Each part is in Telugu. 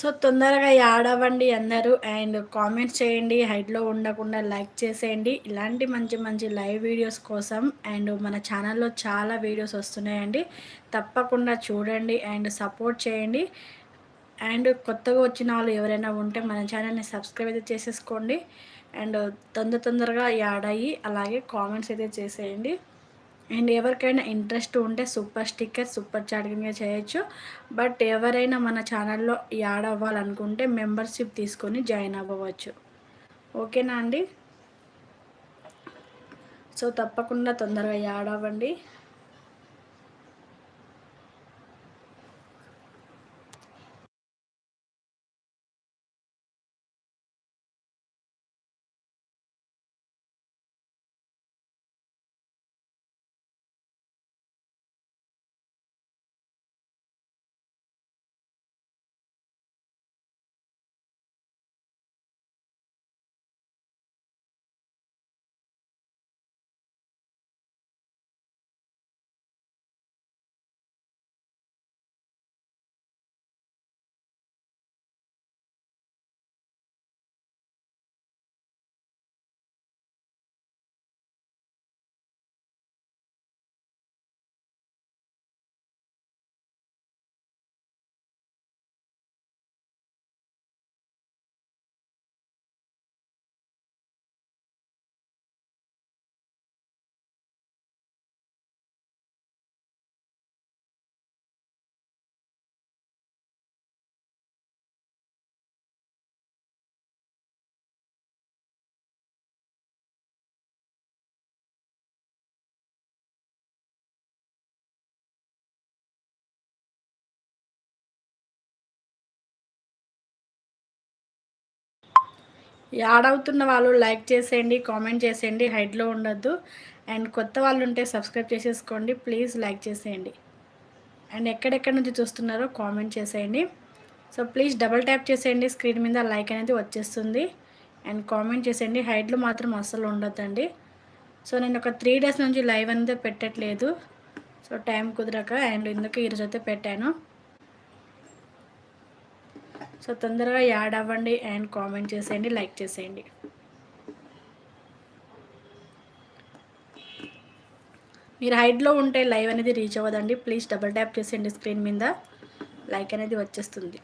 సో తొందరగా యాడ్ అవ్వండి అందరూ అండ్ కామెంట్స్ చేయండి హైట్లో ఉండకుండా లైక్ చేసేయండి. ఇలాంటి మంచి మంచి లైవ్ వీడియోస్ కోసం అండ్ మన ఛానల్లో చాలా వీడియోస్ వస్తున్నాయండి. తప్పకుండా చూడండి అండ్ సపోర్ట్ చేయండి. అండ్ కొత్తగా వచ్చిన వాళ్ళు ఎవరైనా ఉంటే మన ఛానల్ని సబ్స్క్రైబ్ అయితే చేసేసుకోండి. అండ్ తొందర తొందరగా యాడ్ అయ్యి అలాగే కామెంట్స్ అయితే చేసేయండి. అండ్ ఎవరికైనా ఇంట్రెస్ట్ ఉంటే సూపర్ స్టిక్కర్ సూపర్ చాటింగ్గా చేయొచ్చు. బట్ ఎవరైనా మన ఛానల్లో యాడ్ అవ్వాలనుకుంటే మెంబర్షిప్ తీసుకొని జాయిన్ అవ్వవచ్చు. ఓకేనా అండి? సో తప్పకుండా తొందరగా యాడ్ అవ్వండి. యాడ్ అవుతున్న వాళ్ళు లైక్ చేసేయండి కామెంట్ చేసేయండి హైడ్లో ఉండొద్దు. అండ్ కొత్త వాళ్ళు ఉంటే సబ్స్క్రైబ్ చేసేసుకోండి ప్లీజ్ లైక్ చేసేయండి. అండ్ ఎక్కడెక్కడి నుంచి చూస్తున్నారో కామెంట్ చేసేయండి. సో ప్లీజ్ డబల్ ట్యాప్ చేసేయండి స్క్రీన్ మీద లైక్ అనేది వచ్చేస్తుంది. అండ్ కామెంట్ చేసేయండి హైడ్లో మాత్రం అస్సలు ఉండొద్దండి. సో నేను ఒక త్రీ డేస్ నుంచి లైవ్ అనేది పెట్టట్లేదు. సో టైం కుదరక అండ్ ఇందుకు ఈరోజు అయితే పెట్టాను. సో తొందరగా యాడ్ అవ్వండి అండ్ కామెంట్ చేసేయండి లైక్ చేసేయండి. మీరు హైడ్లో ఉంటే లైవ్ అనేది రీచ్ అవ్వదండి. ప్లీజ్ డబల్ ట్యాప్ చేసేయండి స్క్రీన్ మీద. లైక్ అనేది వచ్చేస్తుంది.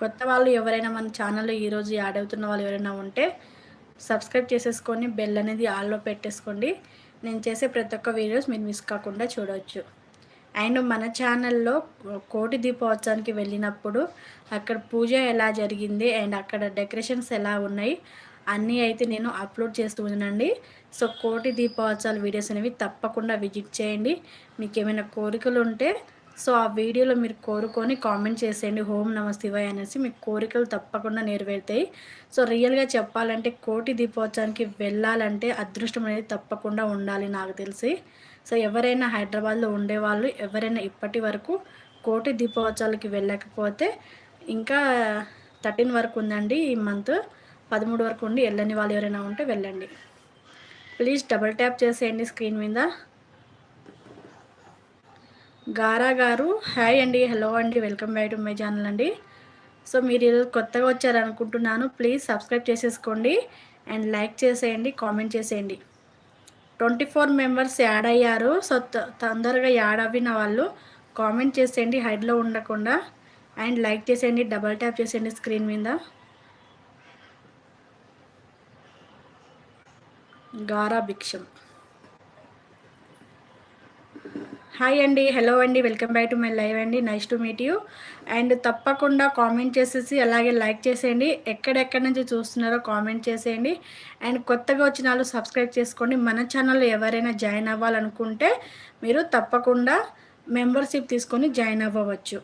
కొత్త వాళ్ళు ఎవరైనా మన ఛానల్లో ఈరోజు యాడ్ అవుతున్న వాళ్ళు ఎవరైనా ఉంటే సబ్స్క్రైబ్ చేసేసుకొని బెల్ అనేది ఆల్లో పెట్టేసుకోండి. నేను చేసే ప్రతి ఒక్క వీడియోస్ మీరు మిస్ కాకుండా చూడవచ్చు అండ్ మన ఛానల్లో కోటి దీపోత్సవానికి వెళ్ళినప్పుడు అక్కడ పూజ ఎలా జరిగింది అండ్ అక్కడ డెకరేషన్స్ ఎలా ఉన్నాయి అన్నీ అయితే నేను అప్లోడ్ చేస్తూ ఉన్నానండి. సో కోటి దీపోత్సవాల వీడియోస్ అనేవి తప్పకుండా విజిట్ చేయండి. మీకు ఏమైనా కోరికలు ఉంటే సో ఆ వీడియోలో మీరు కోరుకొని కామెంట్ చేసేయండి. హోమ్ నమస్తివాయ్ అనేసి మీకు కోరికలు తప్పకుండా నెరవేరుతాయి. సో రియల్గా చెప్పాలంటే కోటి దీపోత్సవానికి వెళ్ళాలంటే అదృష్టం అనేది తప్పకుండా ఉండాలి నాకు తెలిసి. సో ఎవరైనా హైదరాబాద్లో ఉండేవాళ్ళు ఎవరైనా ఇప్పటి వరకు కోటి దీపోత్సవాలకి వెళ్ళకపోతే ఇంకా థర్టీన్ వరకు ఉందండి ఈ మంత్. పదమూడు వరకు ఉండి వెళ్ళని వాళ్ళు ఎవరైనా ఉంటే వెళ్ళండి. ప్లీజ్ డబుల్ ట్యాప్ చేసేయండి స్క్రీన్ మీద. గారా గారు హాయ్ అండి హలో అండి welcome back to my channel అండి. సో మీరు ఈరోజు కొత్తగా వచ్చారనుకుంటున్నాను ప్లీజ్ సబ్స్క్రైబ్ చేసేసుకోండి. అండ్ లైక్ చేసేయండి కామెంట్ చేసేయండి. ట్వంటీ ఫోర్ మెంబర్స్ యాడ్ అయ్యారు. సో తొందరగా యాడ్ అవ్విన వాళ్ళు కామెంట్ చేసేయండి హైడ్లో ఉండకుండా. అండ్ లైక్ చేసేయండి డబల్ ట్యాప్ చేసేయండి స్క్రీన్ మీద. గారా భిక్షం. హాయ్ అండి హలో అండి welcome back to my live అండి nice to meet you and తప్పకుండా కామెంట్ చేసేసి అలాగే లైక్ చేసేయండి. ఎక్కడెక్కడి నుంచి చూస్తున్నారో కామెంట్ చేసేయండి. అండ్ కొత్తగా వచ్చిన వాళ్ళు సబ్స్క్రైబ్ చేసుకోండి. మన ఛానల్లో ఎవరైనా జాయిన్ అవ్వాలనుకుంటే మీరు తప్పకుండా మెంబర్షిప్ తీసుకొని జాయిన్ అవ్వవచ్చు.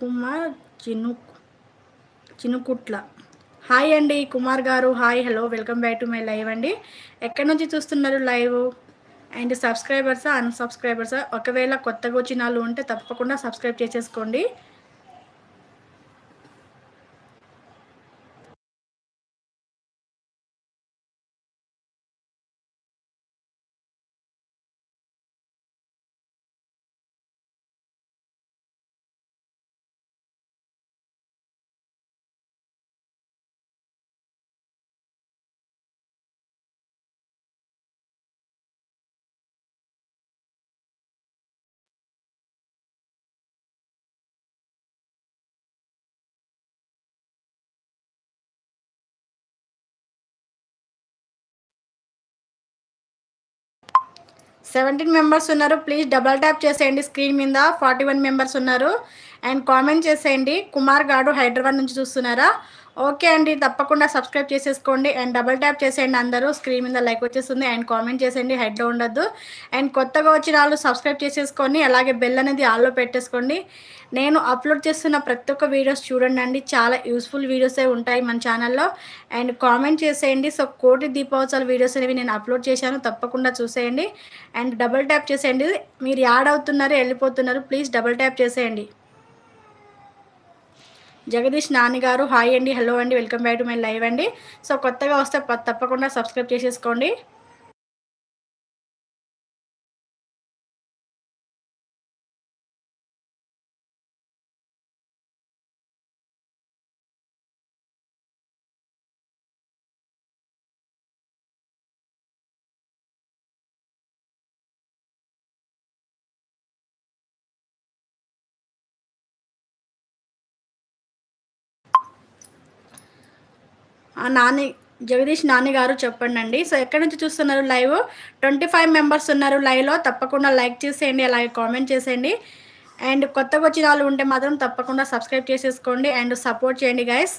కుమార్ చిను చినుకుట్ల. హాయ్ అండి Kumar garu. Hi hello. Welcome back to my live అండి. ఎక్కడి నుంచి చూస్తున్నారు లైవ్? అండ్ సబ్స్క్రైబర్సా అన్సబ్స్క్రైబర్సా? ఒకవేళ కొత్తగా వచ్చిన వాళ్ళు ఉంటే తప్పకుండా సబ్స్క్రైబ్ చేసేసుకోండి. సెవెంటీన్ మెంబర్స్ ఉన్నారు. ప్లీజ్ డబల్ ట్యాప్ చేసేయండి స్క్రీన్ మీద. ఫార్టీ వన్ మెంబర్స్ ఉన్నారు. అండ్ కామెంట్ చేసేయండి. కుమార్ గాడు హైదరాబాద్ నుంచి చూస్తున్నారా? ఓకే అండి తప్పకుండా సబ్స్క్రైబ్ చేసేసుకోండి. అండ్ డబల్ ట్యాప్ చేసేయండి అందరూ. స్క్రీన్ మీద లైక్ వచ్చేస్తుంది. అండ్ కామెంట్ చేసేయండి. హెడ్లో ఉండద్దు. అండ్ కొత్తగా వచ్చిన వాళ్ళు సబ్స్క్రైబ్ చేసేసుకొని అలాగే బెల్ అనేది ఆల్లో పెట్టేసుకోండి. నేను అప్లోడ్ చేస్తున్న ప్రతి ఒక్క వీడియోస్ చూడండి అండి. చాలా యూస్ఫుల్ వీడియోసే ఉంటాయి మన ఛానల్లో. అండ్ కామెంట్ చేసేయండి. సో కోటి దీపోత్సవాల వీడియోస్ అనేవి నేను అప్లోడ్ చేశాను. తప్పకుండా చూసేయండి. అండ్ డబల్ ట్యాప్ చేసేయండి. మీరు యాడ్ అవుతున్నారు వెళ్ళిపోతున్నారు ప్లీజ్ డబల్ ట్యాప్ చేసేయండి. జగదీష్ నాన్నగారు హాయ్ అండి హలో అండి welcome back to my live అండి. సో కొత్తగా వస్తే తప్పకుండా సబ్స్క్రైబ్ చేసేసుకోండి. నాని జగదీష్ నాని గారు చెప్పండి సో ఎక్కడి నుంచి చూస్తున్నారు లైవ్? ట్వంటీ ఫైవ్ మెంబర్స్ ఉన్నారు లైవ్లో. తప్పకుండా లైక్ చేసేయండి అలాగే కామెంట్ చేసేయండి. అండ్ కొత్తగా వచ్చిన వాళ్ళు ఉంటే మాత్రం తప్పకుండా సబ్స్క్రైబ్ చేసేసుకోండి అండ్ సపోర్ట్ చేయండి గైస్.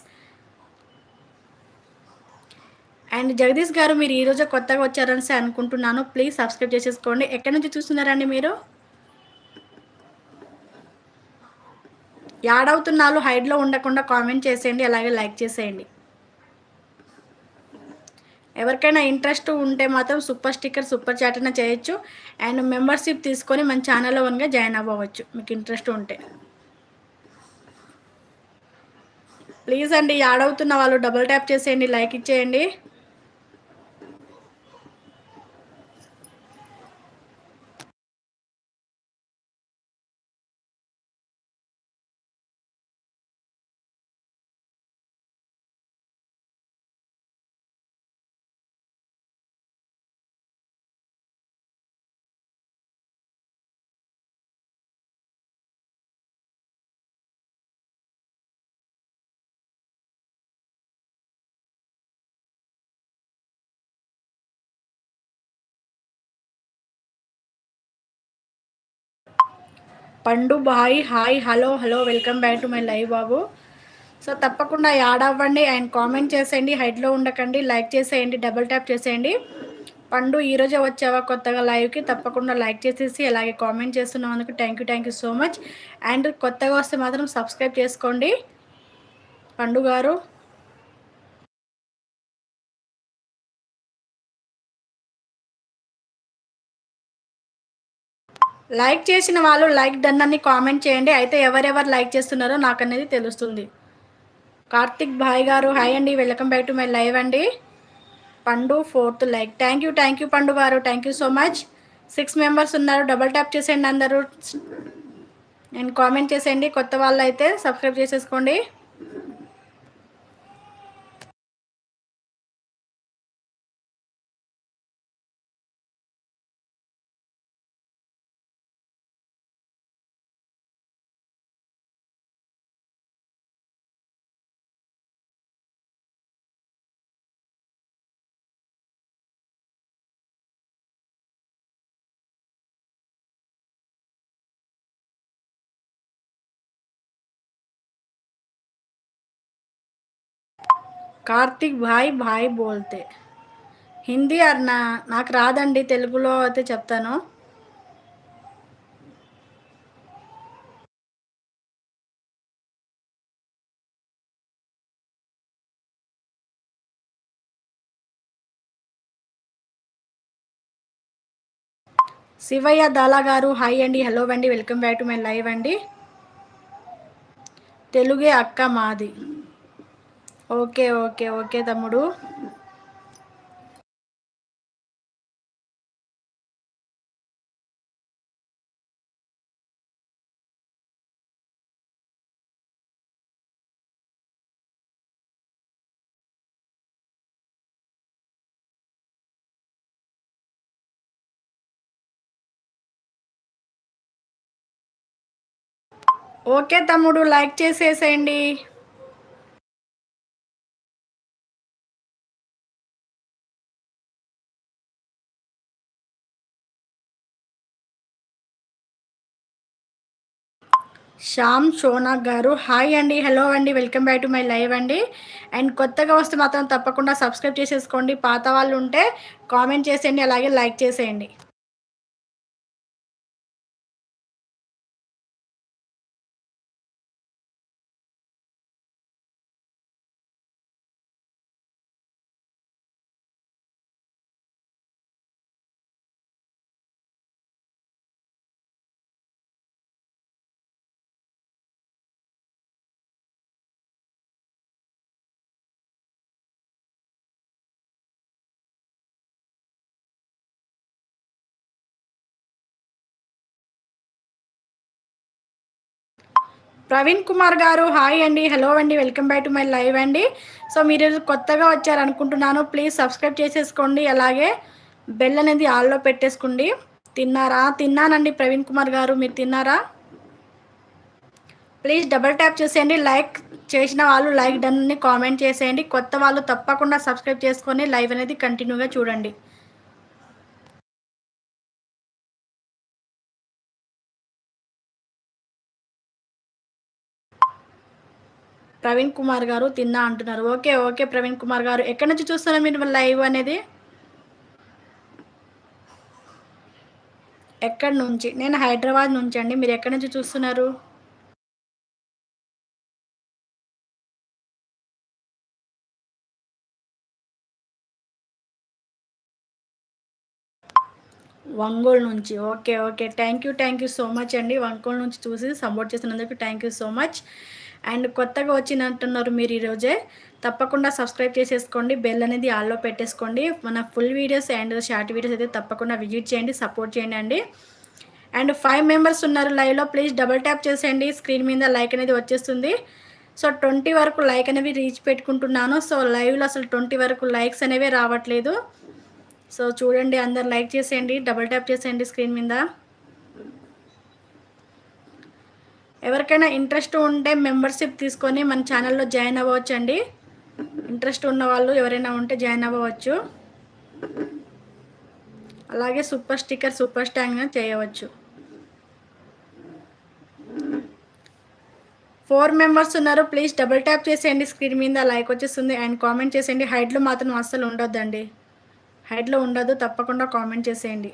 అండ్ జగదీష్ గారు మీరు ఈరోజు కొత్తగా వచ్చారని అనుకుంటున్నాను. ప్లీజ్ సబ్స్క్రైబ్ చేసేసుకోండి. ఎక్కడి నుంచి చూస్తున్నారండి మీరు? యాడ్ అవుతున్నాళ్ళు హైడ్లో ఉండకుండా కామెంట్ చేసేయండి అలాగే లైక్ చేసేయండి. ఎవరికైనా ఇంట్రెస్ట్ ఉంటే మాత్రం సూపర్ స్టిక్కర్ సూపర్ చాట్ అయినా చేయొచ్చు. అండ్ మెంబర్షిప్ తీసుకొని మన ఛానల్లో వన్గా జాయిన్ అవ్వవచ్చు. మీకు ఇంట్రెస్ట్ ఉంటే. ప్లీజ్ అండి యాడ్ అవుతున్న వాళ్ళు డబుల్ ట్యాప్ చేసేయండి లైక్ ఇచ్చేయండి. Pandu bye hi hello hello welcome back to my live Babu. So తప్పకుండా యాడ్ అవ్వండి అండ్ కామెంట్ చేసేయండి హైట్లో ఉండకండి లైక్ చేసేయండి డబుల్ ట్యాప్ చేసేయండి. పండు ఈరోజే వచ్చావా కొత్తగా లైవ్కి? తప్పకుండా లైక్ చేసేసి అలాగే కామెంట్ చేస్తున్నందుకు thank you thank you so much and కొత్తగా వస్తే మాత్రం సబ్స్క్రైబ్ చేసుకోండి. పండు గారు లైక్ చేసిన వాళ్ళు లైక్ డన్ అని కామెంట్ చేయండి. అయితే ఎవరెవరు లైక్ చేస్తున్నారో నాకు అనేది తెలుస్తుంది. కార్తిక్ భాయ్ గారు హాయ్ అండి. Welcome back to my live అండి. Pandu fourth like. Thank you thank you Pandu garu. Thank you so much. Six members ఉన్నారు. డబల్ ట్యాప్ చేసేయండి అందరూ. నేను కామెంట్ చేసేయండి. కొత్త వాళ్ళు అయితే సబ్స్క్రైబ్ చేసేసుకోండి. కార్తిక్ భాయ్ భాయ్ బోల్తే. హిందీ అర్నా నాకు రాదండి తెలుగులో అయితే చెప్తాను. శివయ్య దాలా గారు హాయ్ అండి హలో అండి welcome back to my live అండి. తెలుగే అక్క మాది. ఓకే ఓకే ఓకే తమ్ముడు. ఓకే తమ్ముడు లైక్ చేసేసేయండి. శ్యామ్ షోనా గారు. హాయ్ అండి హలో అండి welcome back to my live అండి. అండ్ కొత్తగా వస్తే మాత్రం తప్పకుండా సబ్స్క్రైబ్ చేసేసుకోండి. పాత వాళ్ళు ఉంటే కామెంట్ చేసేయండి అలాగే లైక్ చేసేయండి. ప్రవీణ్ కుమార్ గారు హాయ్ అండి హలో అండి welcome back to my live అండి. సో మీరు కొత్తగా వచ్చారు అనుకుంటున్నాను ప్లీజ్ సబ్స్క్రైబ్ చేసేసుకోండి అలాగే బెల్ అనేది ఆల్లో పెట్టేసుకోండి. తిన్నారా? తిన్నానండి ప్రవీణ్ కుమార్ గారు మీరు తిన్నారా? ప్లీజ్ డబల్ ట్యాప్ చేసేయండి లైక్ చేసిన వాళ్ళు లైక్ డన్ని కామెంట్ చేసేయండి. కొత్త వాళ్ళు తప్పకుండా సబ్స్క్రైబ్ చేసుకొని లైవ్ అనేది కంటిన్యూగా చూడండి. ప్రవీణ్ కుమార్ గారు తిన్నా అంటున్నారు. ఓకే ఓకే ప్రవీణ్ కుమార్ గారు. ఎక్కడి నుంచి చూస్తున్నారు మీరు లైవ్ అనేది? ఎక్కడి నుంచి? నేను హైదరాబాద్ నుంచి అండి. మీరు ఎక్కడి నుంచి చూస్తున్నారు? ఒంగోలు నుంచి. Okay okay. Thank you thank you so much అండి. ఒంగోలు నుంచి చూసి సపోర్ట్ చేసినందుకు thank you so much. And కొత్తగా వచ్చినట్టున్నారు మీరు ఈరోజే తప్పకుండా సబ్స్క్రైబ్ చేసేసుకోండి బెల్ అనేది ఆల్లో పెట్టేసుకోండి. మన full videos and short videos అయితే తప్పకుండా విజిట్ చేయండి సపోర్ట్ చేయండి అండి. అండ్ ఫైవ్ మెంబర్స్ ఉన్నారు లైవ్లో ప్లీజ్ డబల్ ట్యాప్ చేసేయండి స్క్రీన్ మీద లైక్ అనేది వచ్చేస్తుంది. సో ట్వంటీ వరకు లైక్ అనేవి రీచ్ పెట్టుకుంటున్నాను. సో లైవ్లో అసలు ట్వంటీ వరకు లైక్స్ అనేవి రావట్లేదు. సో చూడండి అందరు లైక్ చేసేయండి డబల్ ట్యాప్ చేసేయండి స్క్రీన్ మీద. ఎవరికైనా ఇంట్రెస్ట్ ఉంటే మెంబర్షిప్ తీసుకొని మన ఛానల్లో జాయిన్ అవ్వచ్చు అండి ఇంట్రెస్ట్ ఉన్న వాళ్ళు ఎవరైనా ఉంటే జాయిన్ అవ్వచ్చు అలాగే సూపర్ స్టిక్కర్ సూపర్ స్టాంగ్ చేయవచ్చు. ఫోర్ మెంబర్స్ ఉన్నారు. ప్లీజ్ డబుల్ ట్యాప్ చేసేయండి. స్క్రీన్ మీద లైక్ వచ్చేస్తుంది. అండ్ కామెంట్ చేసేయండి. హైట్లో మాత్రం అస్సలు ఉండొద్దండి. హైట్లో ఉండదు. తప్పకుండా కామెంట్ చేసేయండి.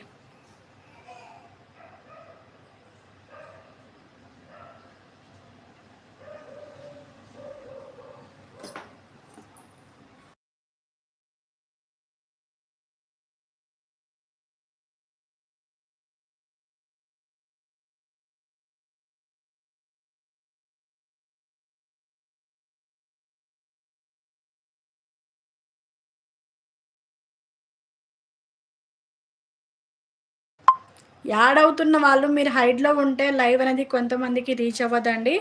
యాడ్ అవుతున్న వాళ్ళు మీరు హైడ్లో ఉంటే లైవ్ అనేది కొంతమందికి రీచ్ అవ్వదండి.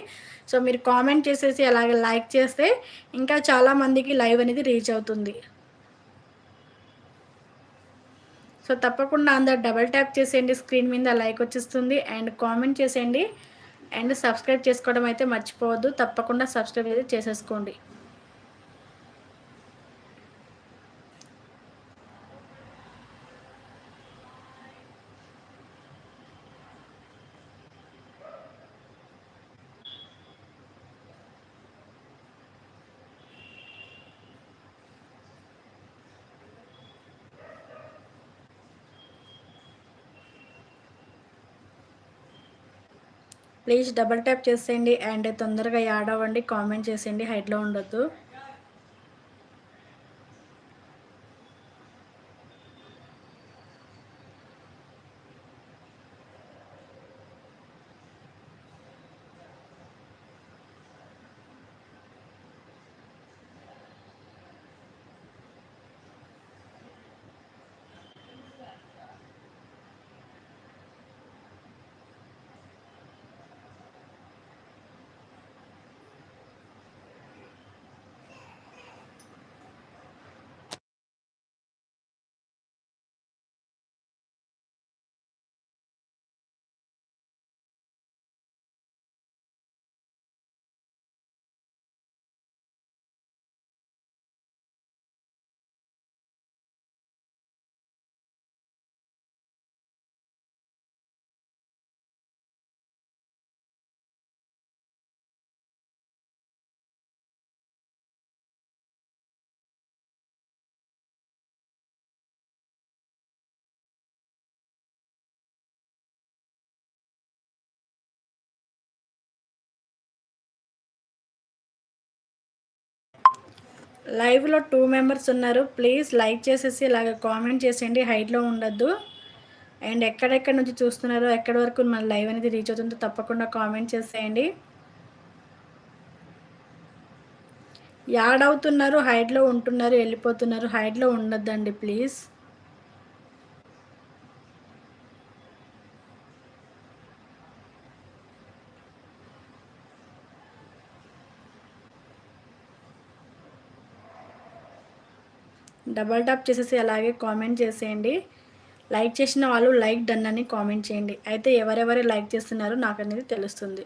సో మీరు కామెంట్ చేసేసి అలాగే లైక్ చేస్తే ఇంకా చాలామందికి లైవ్ అనేది రీచ్ అవుతుంది. సో తప్పకుండా అందరు డబల్ ట్యాప్ చేసేయండి. స్క్రీన్ మీద లైక్ వచ్చేస్తుంది. అండ్ కామెంట్ చేసేయండి. అండ్ సబ్స్క్రైబ్ చేసుకోవడం అయితే మర్చిపోవద్దు. తప్పకుండా సబ్స్క్రైబ్ అయితే చేసేసుకోండి. ప్లీజ్ డబల్ ట్యాప్ చేసేయండి అండ్ తొందరగా యాడ్ అవ్వండి కామెంట్ చేసేయండి హైట్లో ఉండొద్దు. లైవ్లో టూ మెంబర్స్ ఉన్నారు. ప్లీజ్ లైక్ చేసేసి ఇలాగ కామెంట్ చేసేయండి. హైట్లో ఉండొద్దు. అండ్ ఎక్కడెక్కడ నుంచి చూస్తున్నారో ఎక్కడి వరకు మన లైవ్ అనేది రీచ్ అవుతుందో తప్పకుండా కామెంట్ చేసేయండి. యాడ్ అవుతున్నారు హైట్లో ఉంటున్నారు వెళ్ళిపోతున్నారు. హైట్లో ఉండొద్దండి ప్లీజ్. డబల్ టాప్ చేసేసి అలాగే కామెంట్ చేసేయండి. లైక్ చేసిన వాళ్ళు లైక్ డన్ అని కామెంట్ చేయండి. అయితే ఎవరెవరు లైక్ చేస్తున్నారో నాకు అనేది తెలుస్తుంది.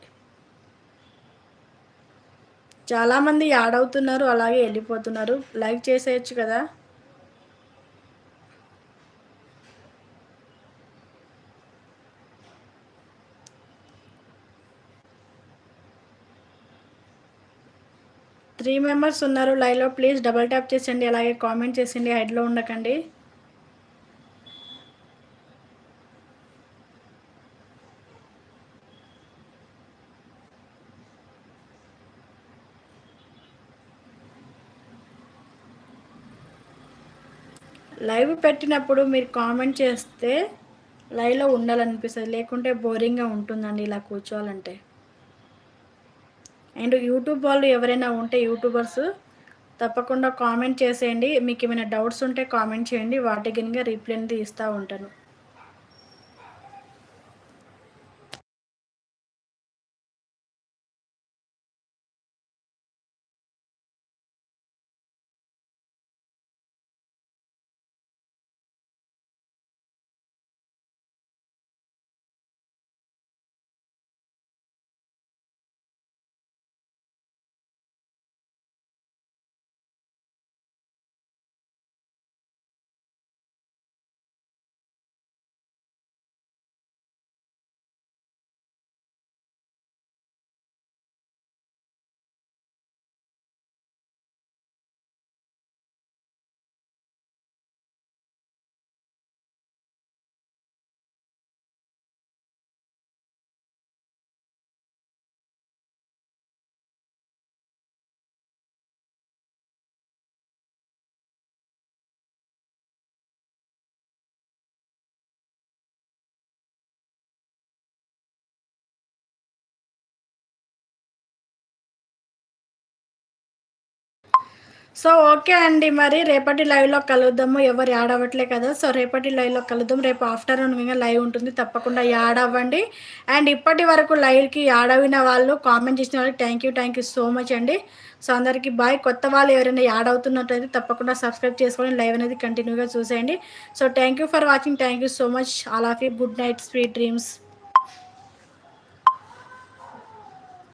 చాలామంది యాడ్ అవుతున్నారు అలాగే వెళ్ళిపోతున్నారు. లైక్ చేసేయచ్చు కదా. త్రీ మెంబర్స్ ఉన్నారు లైవ్లో. ప్లీజ్ డబల్ ట్యాప్ చేసండి అలాగే కామెంట్ చేసిండి హెడ్లో ఉండకండి. లైవ్ పెట్టినప్పుడు మీరు కామెంట్ చేస్తే లైవ్లో ఉండాలనిపిస్తుంది లేకుంటే బోరింగ్గా ఉంటుందండి ఇలా కూర్చోవాలంటే. అండ్ యూట్యూబ్ వాళ్ళు ఎవరైనా ఉంటే యూట్యూబర్స్ తప్పకుండా కామెంట్ చేసేయండి. మీకు ఏమైనా డౌట్స్ ఉంటే కామెంట్ చేయండి. వాటికి గిన్నెగా రిప్లై అనేది ఇస్తూ ఉంటాను. సో ఓకే అండి మరి రేపటి లైవ్లో కలుద్దాము. ఎవరు యాడ్ అవ్వట్లే కదా. సో రేపటి లైవ్లో కలుద్దాం. రేపు ఆఫ్టర్నూన్ ఇంకా లైవ్ ఉంటుంది. తప్పకుండా యాడ్ అవ్వండి. అండ్ ఇప్పటి వరకు లైవ్కి యాడ్ అయిన వాళ్ళు కామెంట్ చేసిన వాళ్ళకి thank you thank you so much అండి. సో అందరికీ బాయ్ కొత్త వాళ్ళు ఎవరైనా యాడ్ అవుతున్నట్లయితే తప్పకుండా సబ్స్క్రైబ్ చేసుకొని లైవ్ అనేది కంటిన్యూగా చూసేయండి. So thank you for watching thank you so much all of you good night sweet dreams